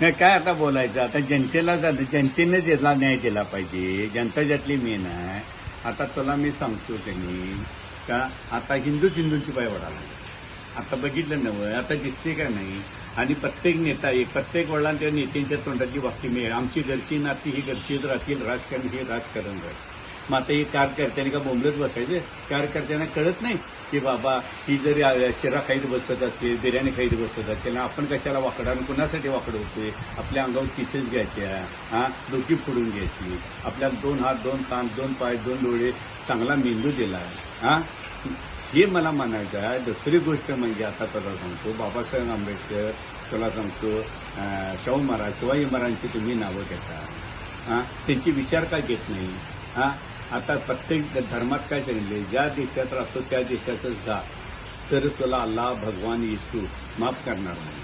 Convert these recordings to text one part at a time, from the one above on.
नाही काय आता बोलायचं? आता जनतेला जा- जनतेनेच याला न्याय दिला पाहिजे जनता ज्यातली मेन आहे आता तुला मी सांगतो त्यांनी का आता हिंदूच हिंदूंची पाय वडाला आता बघितलं नवं आता दिसते का नाही? आणि प्रत्येक नेता एक प्रत्येक वडिलांच्या नेत्यांच्या तोंडाची वाक्य मिळेल. आमची घरची नाती ही घरचीच राहतील राजकारण हे राजकारण राहील. मग आता हे कारकर्त्याने का बोंबलत बसायचं? कारकर्त्यांना कळत नाही की बाबा ही जरी शिरा खाईत बसत असते बिर्याणी खाईत बसत असते आपण कशाला वाकडा आणि कुणासाठी वाकडं होतोय? आपल्या अंगावर किसेस घ्यायच्या हा? डोकी फोडून घ्यायची. आपल्याला दोन हात दोन कान दोन पाय दोन डोळे चांगला मेंदू दिला हा? हे मला म्हणायचं आहे. दुसरी गोष्ट म्हणजे आता तुला सांगतो बाबासाहेब आंबेडकर तुला सांगतो शाहू महाराज शिवाजी महाराजांची तुम्ही नावं घेता हा? त्यांची विचार का घेत नाही हा? आता प्रत्येक धर्मात काय सांगितले ज्या देशात राहतो त्या देशातच जा. तर तुला अल्लाह भगवान येशू माफ करणार नाही.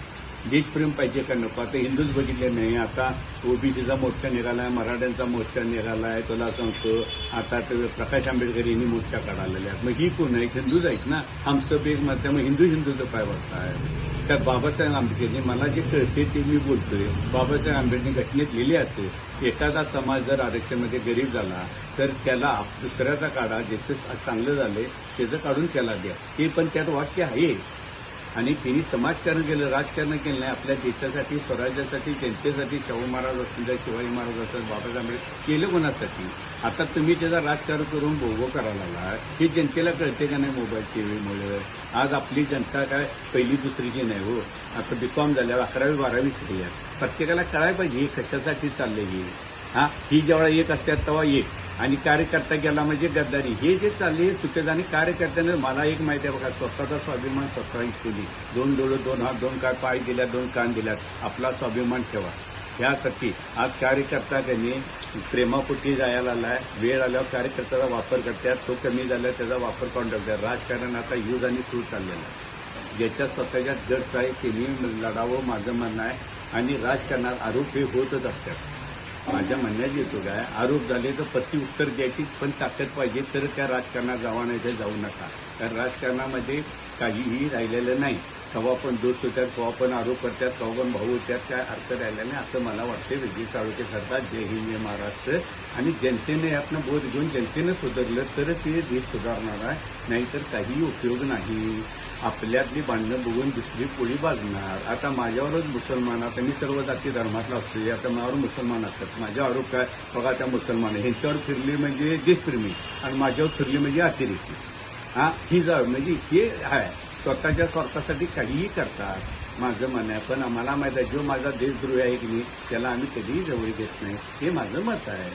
देशप्रेम पाहिजे का नको? आता हिंदूच बघितले नाही. आता ओबीसीचा मोर्चा निघाला आहे मराठ्यांचा मोर्चा आहे तुला सांगतो आता ते प्रकाश आंबेडकर यांनी मोर्चा काढालेला आहे मग ही कोण आहे हिंदूच आहेत ना? आमचं बेग मत मग हिंदू हिंदूचं पाय आहे त्यात बाबासाहेब आंबेडकरने मला जे कळते ते मी बोलतोय. बाबासाहेब आंबेडकरने घटनेत लिहिले असते एखादा समाज जर आरक्षणामध्ये गरीब झाला तर त्याला दुसऱ्याचा काढा ज्याचं चांगलं झालंय त्याचं काढून त्याला द्या. हे पण त्यात वाक्य आहे. आणि तिने समाजकारण केलं राजकारण केलं नाही आपल्या देशासाठी स्वराज्यासाठी जनतेसाठी शाहू महाराज असतील शिवाजी महाराज असतात बाबासाहेब आंबेडकर केलं कोणासाठी? आता तुम्ही त्याचा राजकारण करून भोगो करायला लागला हे जनतेला कळते का नाही मोबाईल टीव्हीमुळे? आज आपली जनता काय पहिली दुसरीची नाही हो. आता बीकॉम झाल्यावर अकरावी बारावी शिकल्या प्रत्येकाला कळायला पाहिजे हे कशासाठी चाललंय हे? हा? ही जेव्हा एक असतात तेव्हा एक. आणि कार्यकर्ता गेला म्हणजे गद्दारी. हे जे चालले हे चुकीचं आणि कार्यकर्त्यानं मला एक माहिती आहे बघा स्वतःचा स्वाभिमान स्वतः केली दोन डोळं दोन हात दोन काय पाय दिल्या दोन कान दिल्यात. आपला स्वाभिमान ठेवा. यासाठी आज कार्यकर्ता त्यांनी प्रेमापोटी जायला आलाय. वेळ आल्यावर कार्यकर्त्याचा वापर करतात. तो कमी झाला त्याचा वापर करून टाकतात. राजकारण आता यूज आणि सुरू चाललेलं आहे. ज्याच्या स्वतःच्या गट्स आहे त्यांनी लढावं माझं म्हणणं आहे आणि राजकारणात आरोप हे होतच असतात. माझ्या म्हणण्यात येतो काय आरोप झाले तर पत्ती उत्तर द्यायची पण ताकद पाहिजे तर त्या राजकारणात जावा नाही तर जाऊ नका. कारण राजकारणामध्ये काहीही राहिलेलं नाही. तेव्हा पण दोस्त होत्या तेव्हा पण आरोप करतात तेव्हा पण भाऊ होत्यात काय अर्थ राहिला नाही असं मला वाटतं विजय साळुके सरकार जय हिंद जय महाराष्ट्र. आणि जनतेने यातनं बोध घेऊन जनतेनं सुधारलं तरच हे देश सुधारणार आहे. नाहीतर काही उपयोग नाही. आपल्यातली भांडणं बघून दुसरी पोळी बाजणार आता माझ्यावरच मुसलमान आता मी सर्व जाती धर्मातला असतो आता माझ्यावर मुसलमान असतात. माझ्या आरोप काय? बघा त्या मुसलमान. ह्यांच्यावर फिरली म्हणजे देशप्रेमी. आणि माझ्यावर फिरली म्हणजे अतिरेकी. हा ही जा म्हणजे हे आहे. स्वतःच्या स्वार्थासाठी काहीही करतात. माझं मन आहे पण आम्हाला माहीत आहे जो माझा देशद्रोही आहे की नाही त्याला आम्ही कधीही जवळ घेत नाही. हे माझं मत आहे.